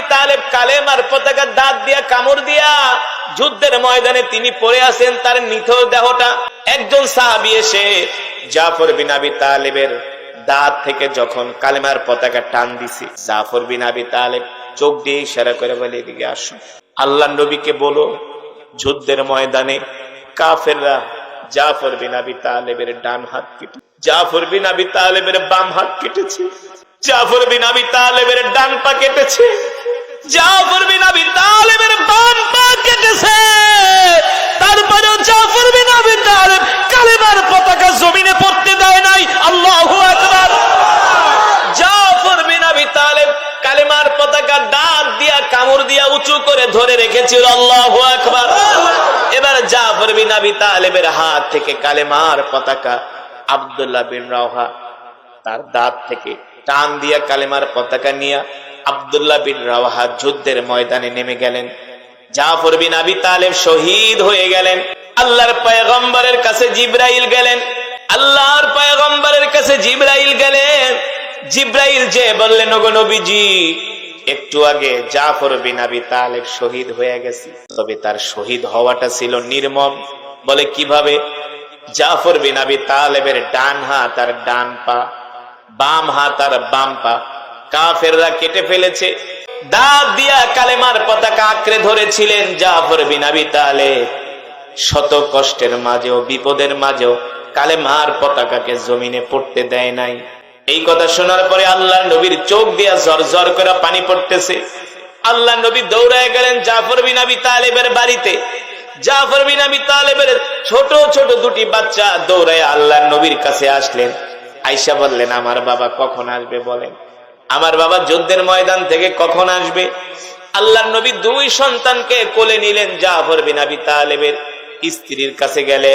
আবি তালেব কালেমার পতাকা দাঁত দিয়া, কামড় দিয়া যুদ্ধের ময়দানে তিনি পড়ে আছেন তার নিথর দেহটা। একজন সাহাবি এসে জাফর বিন আবি তালেবের দাঁত থেকে যখন কালেমার পতাকা টান দিছি, জাফর বিন আবি তালেব চোখ দিয়ে ইশারা করে বলে, এদিকে আসো। আল্লাহ নবীকে বলো, যুদ্ধের ময়দানে কাফেররা জাফর বিন আবি তালেবের ডান হাত কেটে জাফর বিন আবি তালেবের বাম হাত কেটেছে। জাফর বিন আবি তালেবের ডান পা কেটেছে। জাফর বিন আবি কামড় দিয়া উঁচু করে ধরে রেখেছিল। আল্লাহু আকবার। হাত থেকে কালেমার পতাকা আব্দুল্লাহ বিন রাওহা তার দাঁত থেকে টান দিয়া কালেমার পতাকা নিয়ে আব্দুল্লাহ বিন রাওহা যুদ্ধের ময়দানে নেমে গেলেন। জাফর বিন আবি তালেব শহীদ হয়ে গেলেন। আল্লাহর পয়গম্বরের কাছে জিব্রাইল গেলেন। আল্লাহর পয়গম্বরের কাছে জিব্রাইল গেলেন। জিব্রাইল যে বললেন, ওগো নবীজি, একটু আগে জাফর বিন আবি তালেব শহীদ হয়ে গেছে। তবে তার শহীদ হওয়াটা ছিল নির্মম। বলে, কীভাবে? জাফর বিন আবি তালেবের ডান হাত আর ডান পা, বাম হাত আর বাম পা কাফেররা কেটে ফেলেছে। দাঁত দিয়া কালেমার পতাকা আঁকড়ে ধরেছিলেন জাফর বিন আবি তালেব। শত কষ্টের মাঝেও, বিপদের মাঝেও কালেমার পতাকাকে জমিনে পড়তে দেয় নাই। এই কথা শোনার পরে আল্লাহ নবীর চোখ দিয়া জর জর করে পানি পড়তেছে। আল্লাহ নবী দৌড়ায় গেলেন জাফর বিন আবি তালেবের বাড়িতে। জাফর বিন আবি তালেবের ছোট ছোট দুটি বাচ্চা দৌড়ায় আল্লাহ নবীর কাছে আসলেন। আইসা বললেন, আমার বাবা কখন আসবে বলেন? আমার বাবা যুদ্ধের ময়দান থেকে কখন আসবে? আল্লাহ নবী দুই সন্তানকে কোলে নিলেন জাফর বিন আবি তালেবের। স্ত্রীর কাছে গেলে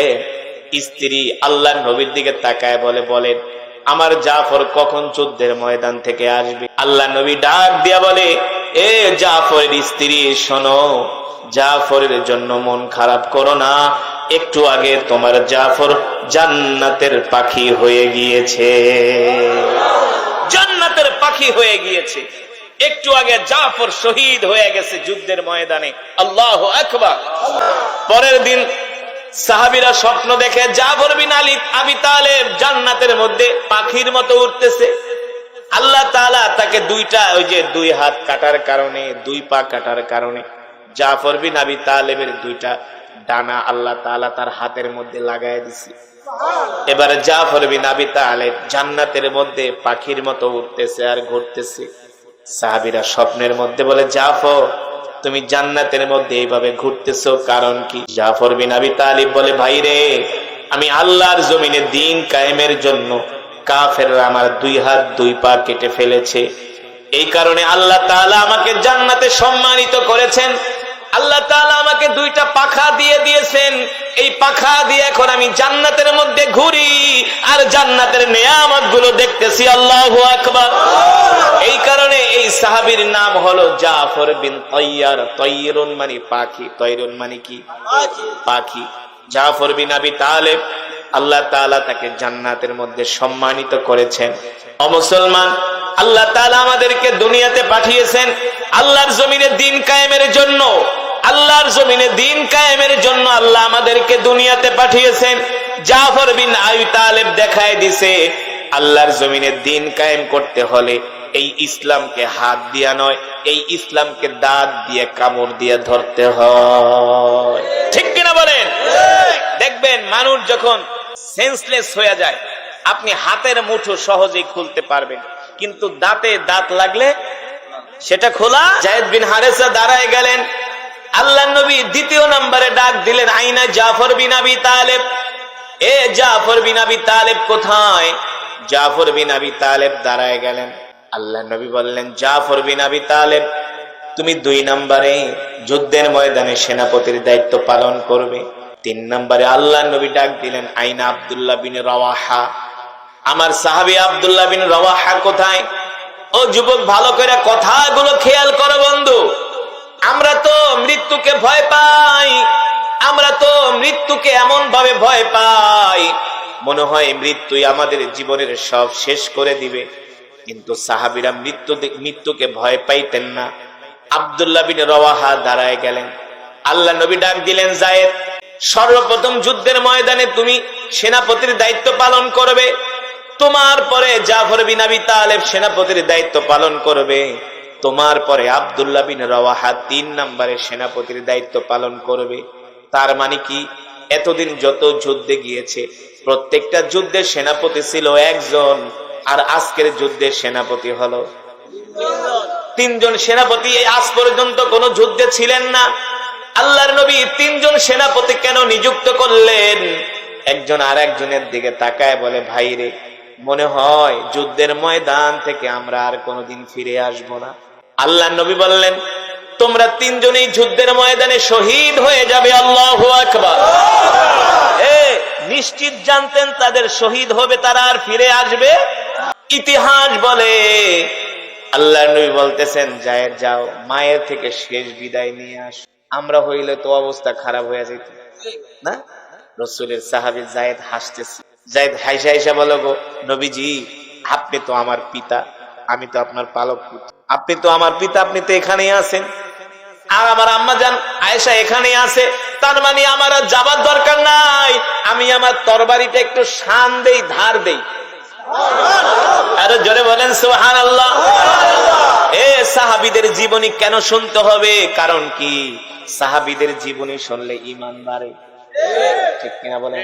স্ত্রী আল্লাহ নবীর দিকে তাকায় বলে, বলেন, আমার জাফর কখন যুদ্ধের ময়দান থেকে আসবে? আল্লাহ নবী ডাক দিয়া বলে, এ জাফরের স্ত্রী, শোনো, জাফরের জন্য মন খারাপ করো না। একটু আগে তোমার জাফর জান্নাতের পাখি হয়ে গিয়েছে। জান্নাতের পাখি হয়ে গিয়েছে। একটু আগে জাফর শহীদ হয়ে গেছে যুদ্ধের ময়দানে। আল্লাহ আকবার। পরের দিন সাহাবিরা স্বপ্ন দেখে, জাফর বিন আলী আবি তালেব জান্নাতের মধ্যে পাখির মতো উঠতেছে। আল্লাহ তাআলা তাকে দুইটা, ওই যে দুই হাত কাটার কারণে, দুই পা কাটার কারণে জাফর বিন আবি তালেবের দুইটা ডানা আল্লাহ তালা তার হাতের মধ্যে লাগাই দিছে। এবার জাফর বিন আবি তালেব জান্নাতের মধ্যে পাখির মতো উঠতেছে আর ঘুরতেছে। সাহাবিরা স্বপ্নের মধ্যে বলে, জাফর, তুমি জান্নাতের মধ্যে এইভাবে ঘুরতেছো কারণ কি? জাফর বিন আবি তালিব বলে ভাই রে আমি আল্লাহর জমিনে দিন কায়েমের জন্য কাফেররা আমার দুই হাত দুই পা কেটে ফেলেছে। এই কারণে আল্লাহ তাআলা আমাকে জান্নাতে সম্মানিত করেছেন। আল্লাহ তাআলা আমাকে দুইটা পাখা দিয়ে দিয়েছেন। এই পাখা দিয়ে এখন আমি জান্নাতের মধ্যে ঘুরি আর জান্নাতের নেয়ামতগুলো দেখতেছি। আল্লাহ আকবার। এই কারণে এই সাহাবীর নাম হলো জাফর বিন তৈয়ার। তৈরুন মানে পাখি। তৈরুন মানে কি? পাখি। জাফর বিন আবি তালেব আল্লাহ তাআলা তাকে জান্নাতের মধ্যে সম্মানিত করেছেন। অমুসলমান আল্লাহ তাআলা আমাদেরকে দুনিয়াতে পাঠিয়েছেন। আল্লাহর জমিনে দিন কায়েমের জন্য আল্লাহর জমিনে দিন কায়েমের জন্য আল্লাহ আমাদেরকে দুনিয়াতে পাঠিয়েছেন। জাফর বিন আবি তালেব দেখায় দিছে, আল্লাহর জমিনে দিন কায়েম করতে হলে এই ইসলামকে হাত দিয়া নয়, এই ইসলামকে দাঁত দিয়ে, কামড় দিয়ে ধরতে হয়। ঠিক কিনা বলেন? দেখবেন মানুষ যখন সেন্সলেস হয়ে যায়, আপনি হাতের মুঠো সহজেই খুলতে পারবেন, কিন্তু দাঁতে দাঁত লাগলে সেটা খোলা। জায়েদ বিন হারেসা দাঁড়ায় গেলেন আল্লাহ নবী দ্বিতীয় নম্বরে ডাক দিলেন, আইনা জাফর বিন আবি তালেব। এ জাফর বিন আবি তালেব কোথায়? জাফর বিন আবি তালেব দাঁড়ায় গেলেন। আল্লাহ নবী বললেন, জাফর বিন আবি তালেব, তুমি দুই নম্বরে যুদ্ধের ময়দানে সেনাপতির দায়িত্ব পালন করবে। তিন নম্বরে আল্লাহ নবী ডাক দিলেন, আইনা আব্দুল্লাহ বিন রওয়াহা। আমার সাহাবি আব্দুল্লাহ বিন রওয়াহা কোথায়? ও যুবক, ভালো করে কথাগুলো খেয়াল করো বন্ধু। আমরা তো মৃত্যুকে ভয় পাই। আমরা তো মৃত্যুকে এমন ভাবে ভয় পাই। মনে হয় মৃত্যুই আমাদের জীবনের সব শেষ করে দিবে। কিন্তু সাহাবিরা মৃত্যু মৃত্যুকে ভয় পাইতেন না। আবদুল্লাহ বিন রওয়াহা দাঁড়ায় গেলেন। আল্লাহ নবী ডাক দিলেন, জায়েদ, সর্বপ্রথম যুদ্ধের ময়দানে তুমি সেনাপতির দায়িত্ব পালন করবে। তোমার পরে জাফর বিন আবি তালেব সেনাপতির দায়িত্ব পালন করবে। তোমার পরে আবদুল্লাহ বিন রওয়াহা তিন নম্বরে সেনাপতির দায়িত্ব পালন করবে। তার মানে কি? এতদিন যত যুদ্ধে গিয়েছে, প্রত্যেকটা যুদ্ধের সেনাপতি ছিল একজন, আর আজকের যুদ্ধের সেনাপতি হলো। তিনজন সেনাপতি আজ পর্যন্ত কোন যুদ্ধে ছিলেন না। আল্লাহর নবী তিনজন সেনাপতি কেন নিযুক্ত করলেন? একজন আর একজনের দিকে তাকায় বলে ভাই রে মনে হয় যুদ্ধের ময়দান থেকে আমরা আর কোনোদিন ফিরে আসব না। আল্লাহ নবী বললেন, তোমরা তিনজনেই যুদ্ধের ময়দানে শহীদ হয়ে যাবে, আল্লাহ আকবার। নিশ্চিত জানতেন তাদের শহীদ হবে, তারা আর ফিরে আসবে? ইতিহাস বলে। আল্লাহ নবী বলতেছেন জায়ের যাও, মায়ের থেকে শেষ বিদায় নিয়ে আস। আমরা হইলে তো অবস্থা খারাপ হয়ে যেত না? রসুলের সাহাবি জায়েদ হাসতেছে। জায়েদ হাইসা হাইসা বলো, গো নবীজি, আপনি তো আমার পিতা। আমি তো আপনার পালক আপনি তো আমার পিতা, আপনি তো এখানেই আছেন। আর আমার আম্মা যান আয়েশা এখানে আছে। তার মানে আমার আর যাবার দরকার নাই। আমি আমার তরবারিটা একটু শান দেই, ধার দেই। আল্লাহ এ সাহাবিদের জীবনী কেন শুনতে হবে? কারণ কি? সাহাবিদের জীবনী শুনলে ইমান বাড়ে। ঠিক কিনা বলেন?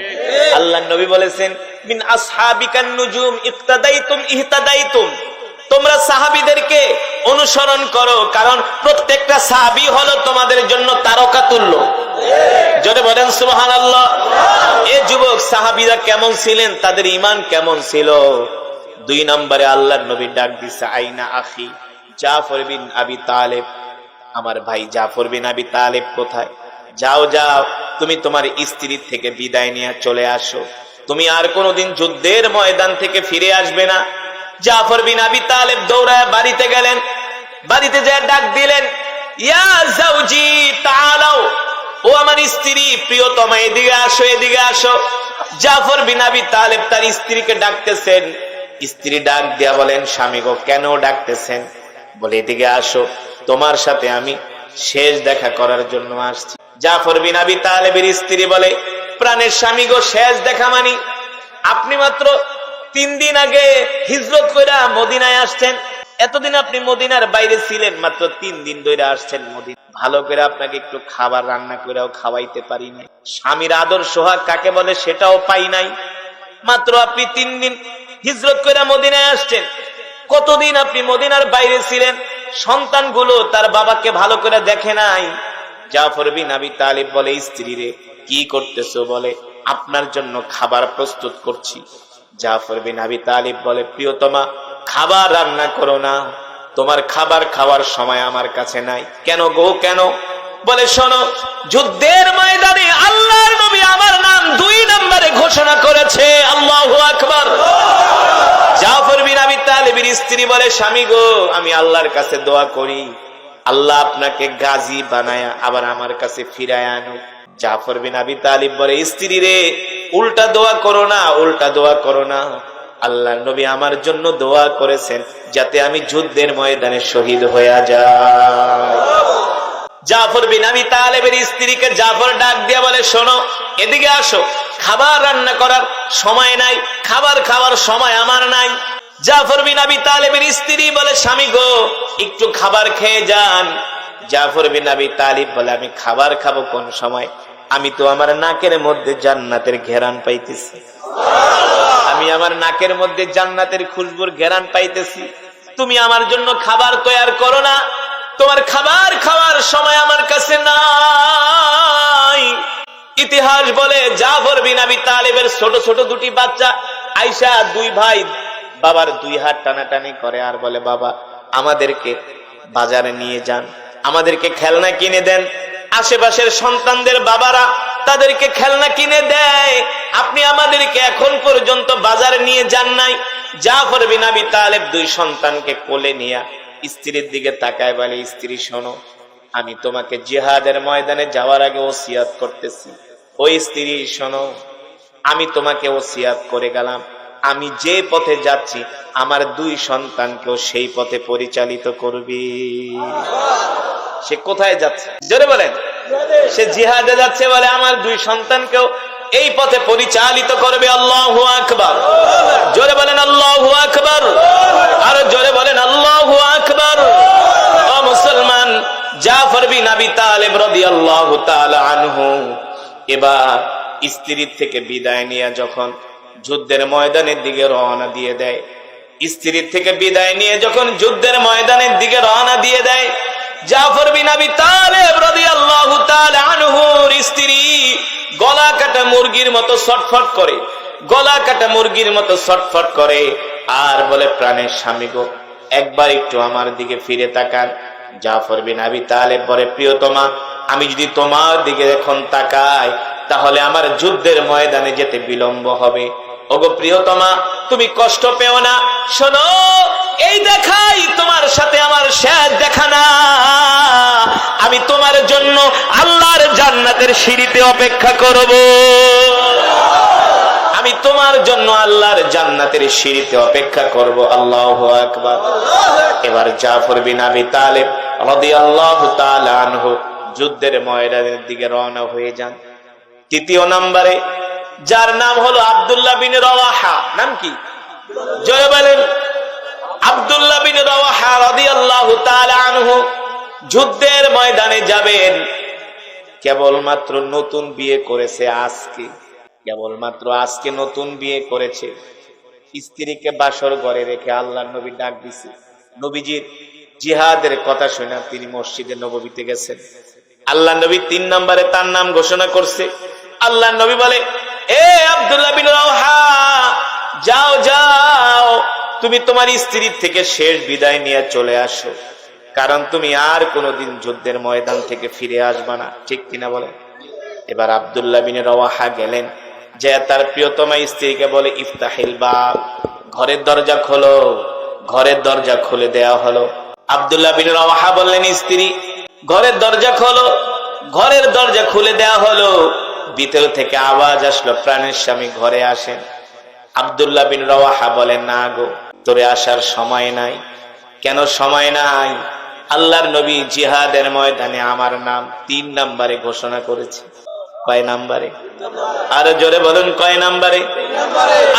আল্লাহ নবী বলেছেন, মিন আসহাবিকান তোমরা সাহাবিদেরকে অনুসরণ করো, কারণ প্রত্যেকটা সাহাবি হলো তোমাদের জন্য তারকা তুল্য যদি বলেন সুবহান আল্লাহ এ যুবক, সাহাবিরা কেমন ছিলেন? তাদের ইমান কেমন ছিল? দুই নম্বরে আল্লাহ নবী ডাক দিছে, আইনা আখি, জাফর বিন আবি তালেব। আমার ভাই জাফর বিন আবি তালেব কোথায়? যাও যাও, তুমি তোমার স্ত্রীর থেকে বিদায় নিয়ে চলে আসো। তুমি আর কোনোদিন যুদ্ধের ময়দান থেকে ফিরে আসবে না। জাফর বিন আবি তালেব দৌড়ায় বাড়িতে গেলেন। বাড়িতে যা ডাক দিলেন ও আমার স্ত্রী এদিকে আসো এদিকে আসো। জাফর বিন আবি তালেব তার স্ত্রীকে ডাকতেছেন। স্ত্রী ডাক দিয়া বলেন, স্বামী গো, কেন ডাকতেছেন? বলে, এদিকে আসো, তোমার সাথে আমি শেষ দেখা করার জন্য আসছি। জাফর বিন আবি তালেবের স্ত্রী বলে, প্রাণের স্বামী গো, শেষ দেখা মানি। আপনি মাত্র তিন দিন আগে হিজরত করে মদিনায় আসছেন। এতদিন আপনি মদিনার বাইরে ছিলেন, মাত্র তিন দিন ধরে আসছেন মদিনা। ভালো করে আপনাকে একটু খাবার রান্না করেও খাওয়াইতে পারি নাই। স্বামীর আদর সোহাগ কাকে বলে সেটাও পাই নাই। মাত্র আপনি তিন দিন হিজরত করে মদিনায় আসছেন। কতদিন আপনি মদিনার বাইরে ছিলেন? সন্তানগুলো তার বাবাকে ভালো করে দেখে নাই। জাফর বিন আবি তালিব বলে স্ত্রী রে কি করতেছো? বলে, আপনার জন্য খাবার প্রস্তুত করছি। জাফর বিন আবি তালিব বলে, প্রিয়তমা, খাবার রান্না করো না। তোমার খাবার খাওয়ার সময় আমার কাছে নাই। কেন গো, কেন? বলে, শোনো, যুদ্ধের ময়দানে আল্লাহর নবী আমার নাম দুই নম্বরে ঘোষণা করেছে। আল্লাহু আকবার। জাফর বিন আবি তালিবের স্ত্রী বলে, স্বামী গো, আমি আল্লাহর কাছে দোয়া করি। আল্লাহ আপনাকে গাজী বানায়া আবার আমার কাছে ফিরায় আনো জাফর বিন আবি তালিব বলে, স্ত্রী রে উল্টা দোয়া করো না, উল্টা দোয়া করো না। আল্লাহ নবী আমার জন্য দোয়া করেছেন যাতে আমি যুদ্ধের ময়দানে শহীদ হয়ে যাই। জাফর বিন আবি তালেবের স্ত্রীকে জাফর ডাক দিয়া বলে, শোনো, এদিকে আসো। খাবার রান্না করার সময় নাই, খাবার খাওয়ার সময় আমার নাই। জাফর বিন আবি তালেবের স্ত্রী বলে, স্বামী গো, একটু খাবার খেয়ে যান। জাফর বিন আবি তালিব বলে, আমি খাবার খাব কোন সময়? আমি তো আমার নাকের মধ্যে জান্নাতের ঘেরান পাইতেছি। আমি আমার নাকের মধ্যে জান্নাতের খুশবুর ঘেরান পাইতেছি। তুমি আমার জন্য খাবার তৈরি করো না। তোমার খাবার খাওয়ার সময় আমার কাছে নাই। ইতিহাস বলে জাফর বিন আবি তালেবের ছোট ছোট দুটি বাচ্চা আইসা দুই ভাই বাবার দুই হাত টানাটানি করে আর বলে, বাবা, আমাদেরকে বাজারে নিয়ে যান। আমাদেরকে খেলনা কিনে দেন। আশেপাশের সন্তানদের বাবারা তাদেরকে খেলনা কিনে দেয়। আপনি আমাদেরকে এখন পর্যন্ত বাজারে নিয়ে যান নাই। জাফর বিন আবি তালেব দুই সন্তানকে কোলে নিয়ে স্ত্রীর দিকে তাকায় বলে, স্ত্রী, শোনো, আমি তোমাকে জিহাদের ময়দানে যাওয়ার আগে ওসিয়াত করতেছি। ওই স্ত্রী, শোনো, আমি তোমাকে ওসিয়াত করে গেলাম। আমি যে পথে যাচ্ছি, আমার দুই সন্তানকেও সেই পথে পরিচালিত করবি। সে কোথায় যাচ্ছে? জোরে বলেন। সে জিহাদে যাচ্ছে বলে আমার দুই সন্তানকেও এই পথে পরিচালিত করবে আল্লাহ আকবর। জোরে বলেন আল্লাহ আকবর। আর জোরে বলেন আল্লাহ আকবর। ও মুসলমান, জাফর বিন আবি তালেব রাদিয়াল্লাহু তাআলা আনহু এবার স্ত্রীর থেকে বিদায় নিয়ে যখন যুদ্ধের ময়দানের দিকে রওনা দিয়ে দেয়, স্ত্রীর থেকে বিদায় নিয়ে যখন যুদ্ধের ময়দানের দিকে রওনা দিয়ে দেয় জাফর বিন আবি তালেব রাদিয়াল্লাহু তাআলা আনহুর স্ত্রী গলা কাটা মুরগির মতো ছটফট করে, গলা কাটা মুরগির মতো ছটফট করে আর বলে, প্রাণের স্বামী গো, একবার একটু আমার দিকে ফিরে তাকান। জাফর বিন আবি তালেব বলে, প্রিয়তমা, আমি যদি তোমার দিকে এখন তাকাই, তাহলে আমার যুদ্ধের ময়দানে যেতে বিলম্ব হবে। ওগো প্রিয়তমা, তুমি কষ্ট পেও না। শোনো এই দেখাই তোমার সাথে আমার শেষ দেখা না। আমি তোমার জন্য আল্লাহর জান্নাতের সিঁড়িতে অপেক্ষা করব। আমি তোমার জন্য আল্লাহর জান্নাতের সিঁড়িতে অপেক্ষা করব। আল্লাহ আকবার। এবার জাফর বিন আবি তালেব রাদিয়াল্লাহু তাআলা আনহু যুদ্ধের ময়দানের দিকে রওনা হয়ে যান। তৃতীয় নম্বরে, যার নাম হলো আব্দুল্লাহ বিন রওয়াহা। নাম কি? জয় বলেন আব্দুল্লাহ বিন রওয়াহা রাদিয়াল্লাহু তাআলা আনহু যুদ্ধের ময়দানে যাবেন। কেবলমাত্র নতুন বিয়ে করেছে আজকে। কেবলমাত্র আজকে নতুন বিয়ে করেছে। স্ত্রীকে বাসর ঘরে রেখে আল্লাহ নবী ডাক দিছে। নবীজির জিহাদের কথা শুনে তিনি মসজিদে নবীতে গেছেন। আল্লাহ নবী তিন নম্বরে তার নাম ঘোষণা করছে। আল্লাহ নবী বলে, এ আব্দুল্লাহ বিন রাওহা যাও তুমি তোমার স্ত্রীর থেকে শেষ বিদায় নিয়ে চলে আসো। কারণ তুমি আর কোনোদিন যুদ্ধের ময়দান থেকে ফিরে আসবা না। ঠিক কিনা বলে? এবার আব্দুল্লাহ বিন রওয়াহা গেলেন। যে তার প্রিয়তমা স্ত্রীকে বলে, ইফতাহিল বাব, ঘরের দরজা খোলো। ঘরের দরজা খুলে দেয়া হলো। আব্দুল্লাহ বিন রওয়াহা বললেন, স্ত্রী, ঘরের দরজা খোলো। ঘরের দরজা খুলে দেয়া হলো। ভিতর থেকে আওয়াজ আসলো, প্রাণের স্বামী ঘরে আসেন। আব্দুল্লাহ বিন রওয়াহা বলেন, না গো তোরে আসার সময় নাই। কেন সময় নাই? আল্লাহর নবী জিহাদের ময়দানে আমার নাম তিন নাম্বারে ঘোষণা করেছে। কয় নাম্বারে? আরও জোরে বলুন, কয় নাম্বারে?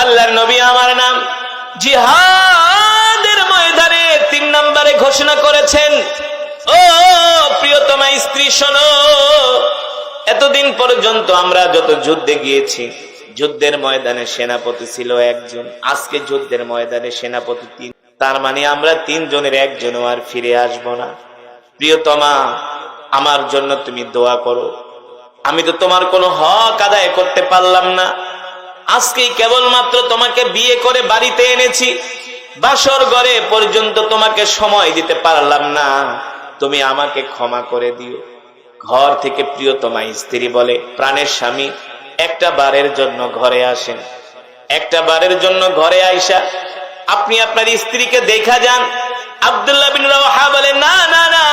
আল্লাহর নবী আমার নাম জিহাদের ময়দানে তিন নাম্বারে ঘোষণা করেছেন। ও প্রিয়তমা স্ত্রী, শোনো, এতদিন পর্যন্ত আমরা যত যুদ্ধে গিয়েছি যুদ্ধের ময়দানে সেনাপতি ছিল একজন। আজকে যুদ্ধের ময়দানে সেনাপতি তিন। তার মানে আমরা তিনজনের একজনও আর ফিরে আসব না। প্রিয়তমা, আমার জন্য তুমি দোয়া করো। আমি তো তোমার কোনো হক আদায় করতে পারলাম না। আজকেই কেবলমাত্র তোমাকে বিয়ে করে বাড়িতে এনেছি। বাসর ঘরে পর্যন্ত তোমাকে সময় দিতে পারলাম না। তুমি আমাকে ক্ষমা করে দিও। ঘর থেকে প্রিয়তমা স্ত্রী বলে, প্রাণের স্বামী একটা বারের জন্য ঘরে আসেন। একটা বারের জন্য ঘরে আইসা আপনি আপনার স্ত্রীকে দেখা যান। আব্দুল্লাহ বিন রাওয়াহা বলে, না না না,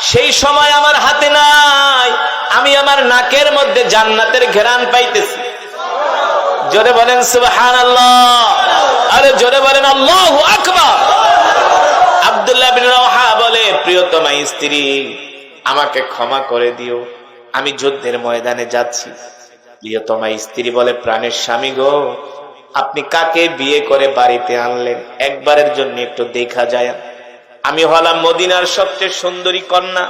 সেই সময় আমার হাতে নাই। আমি আমার নাকের মধ্যে জান্নাতের ঘেরান পাইতেছি। জোরে বলেন, সুবহানাল্লাহ। আরে জোরে বলেন, আল্লাহু আকবার। আব্দুল্লাহ বিন রাওয়াহা বলে, প্রিয়তমা স্ত্রী, আমাকে ক্ষমা করে দিও। আমি যুদ্ধের ময়দানে যাচ্ছি। প্রিয়তমা স্ত্রী বলে প্রাণের স্বামী গো, আপনি কাকে বিয়ে করে বাড়িতে আনলেন? একবারের জন্য একটু দেখা যায়। আমি হলাম মদিনার সবচেয়ে সুন্দরী কন্যা।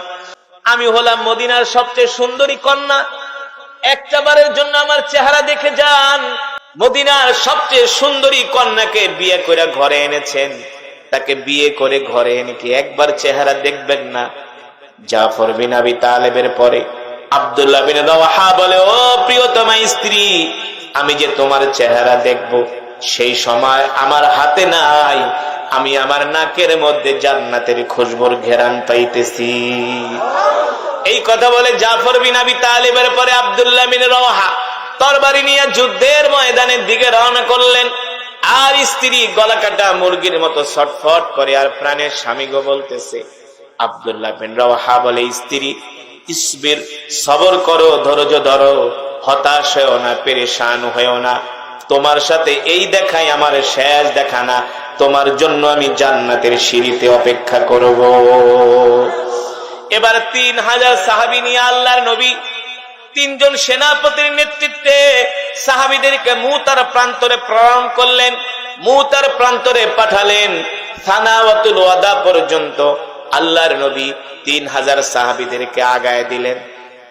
আমি হলাম মদিনার সবচেয়ে সুন্দরী কন্যা। একটা বারের জন্য আমার চেহারা দেখে যান। মদিনার সবচেয়ে সুন্দরী কন্যাকে বিয়ে করে ঘরে এনেছেন। তাকে বিয়ে করে ঘরে এনে কি একবার চেহারা দেখবেন না? জাফর বিন আবি তালেবের পরে আব্দুল্লাহ বিন রাওয়াহা বলে, ও প্রিয়তমা স্ত্রী, আমি যে তোমার চেহারা দেখব, সেই সময় আমার হাতে নাই। আমি আমার নাকের মধ্যে জান্নাতের খুশবুর ঘেরান পাইতেছি। এই কথা বলে জাফর বিন আবি তালেবের পরে আব্দুল্লাহ বিন রওয়াহা তরবারি নিয়ে যুদ্ধের ময়দানের দিকে রওনা করলেন। আর স্ত্রী গলা কাটা মুরগির মতো ছটফট করে আর প্রাণের স্বামী গো বলতেছে, আব্দুল্লাহ বিন রওয়াহা বলে, স্ত্রী ইসবির সবর করো, ধৈর্য ধরো হতাশ হয়েও না, পেরেশান হয়েও না। তোমার সাথে এই দেখাই আমার শেষ দেখা না। তোমার জন্য আমি জান্নাতের সিঁড়িতে অপেক্ষা করব। এবার তিন হাজার সাহাবি নিয়ে আল্লাহর নবী তিনজন সেনাপতির নেতৃত্বে সাহাবিদেরকে মুতার প্রান্তরে প্রেরণ করলেন। মুতার প্রান্তরে পাঠালেন সানাওয়াতুল ওয়াদা পর্যন্ত। আল্লাহর নবী তিন হাজার সাহাবিদেরকে আগায় দিলেন।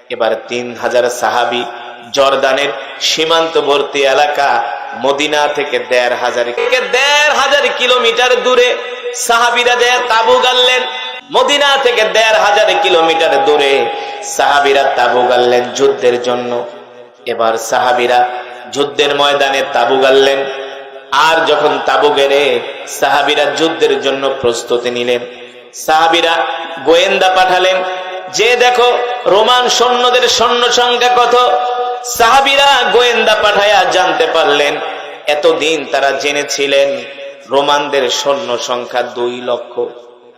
এবার তিন হাজার সাহাবি জর্দানের সীমান্তবর্তী এলাকা মদিনা থেকে দেড় হাজার দেড় হাজার কিলোমিটার দূরে সাহাবিরা দেয় তাবু গাললেন, মদিনা থেকে দেড় হাজার কিলোমিটার দূরে সাহাবিরা তাবু গাললেন যুদ্ধের জন্য। এবার সাহাবিরা যুদ্ধের ময়দানে তাবু গাললেন। আর যখন তাবু গেড়ে সাহাবিরা যুদ্ধের জন্য প্রস্তুতি নিলেন সাহাবিরা গোয়েন্দা পাঠালেন, যে দেখো রোমান সৈন্যদের সৈন্য সংখ্যা কত? সাহাবিরা গোয়েন্দা পাঠায়া জানতে পারলেন, এতদিন তারা জেনেছিলেন রোমানদের সৈন্য সংখ্যা দুই লক্ষ,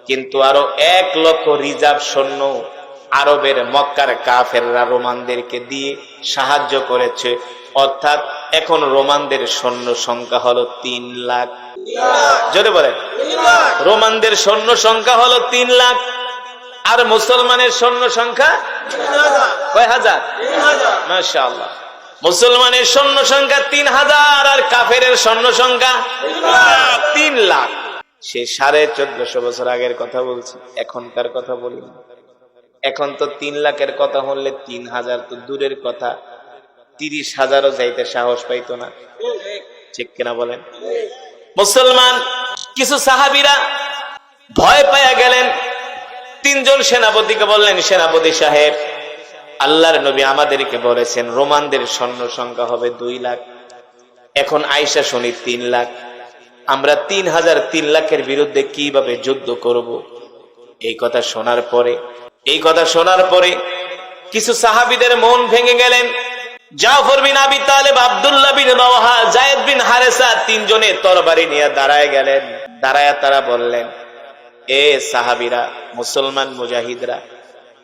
কিন্তু আরও এক লক্ষ রিজার্ভ সৈন্য আরবের মক্কার কাফেররা রোমানদেরকে দিয়ে সাহায্য করেছে। অর্থাৎ এখন রোমানদের সৈন্য সংখ্যা হলো তিন লাখ জোরে বলেন। রোমানদের সৈন্য সংখ্যা হলো তিন লাখ, আর মুসলমানের সৈন্য সংখ্যা কয় হাজার? মাশাআল্লাহ। মুসলমানের সৈন্য সংখ্যা তিন হাজার, আর কাফের সৈন্য সংখ্যা তিন লাখ। সে সাড়ে চোদ্দশো বছর আগের কথা বলছি, এখনকার কথা বলি এখন তো তিন লাখের কথা বললে তিন হাজার তো দূরের কথা, তিরিশ হাজারও যাইতে সাহস পাইতো না। ঠিক কিনা বলেন? মুসলমান, কিছু সাহাবিরা ভয় পাইয়া গেলেন। তিনজন সেনাপতিকে বললেন, সেনাপতি সাহেব, আল্লাহর নবী আমাদেরকে বলেছেন, রোমানদের সৈন্য সংখ্যা হবে দুই লাখ। এখন আইসা শুনি তিন লাখ। আমরা তিন হাজার তিন লাখের বিরুদ্ধে কীভাবে যুদ্ধ করব? এই কথা শোনার পরে, এই কথা শোনার পরে কিছু সাহাবিদের মন ভেঙে গেলেন। জাফর বিন আবি তালেব, আবদুল্লাহ বিন রওহা জায়েদ বিন হারেসা তিনজনে তরবারি নিয়ে দাঁড়ায় গেলেন। দাঁড়ায় তারা বললেন, এ সাহাবিরা, মুসলমান মুজাহিদরা,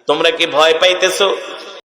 তোমরা কি ভয় পাইতেছো?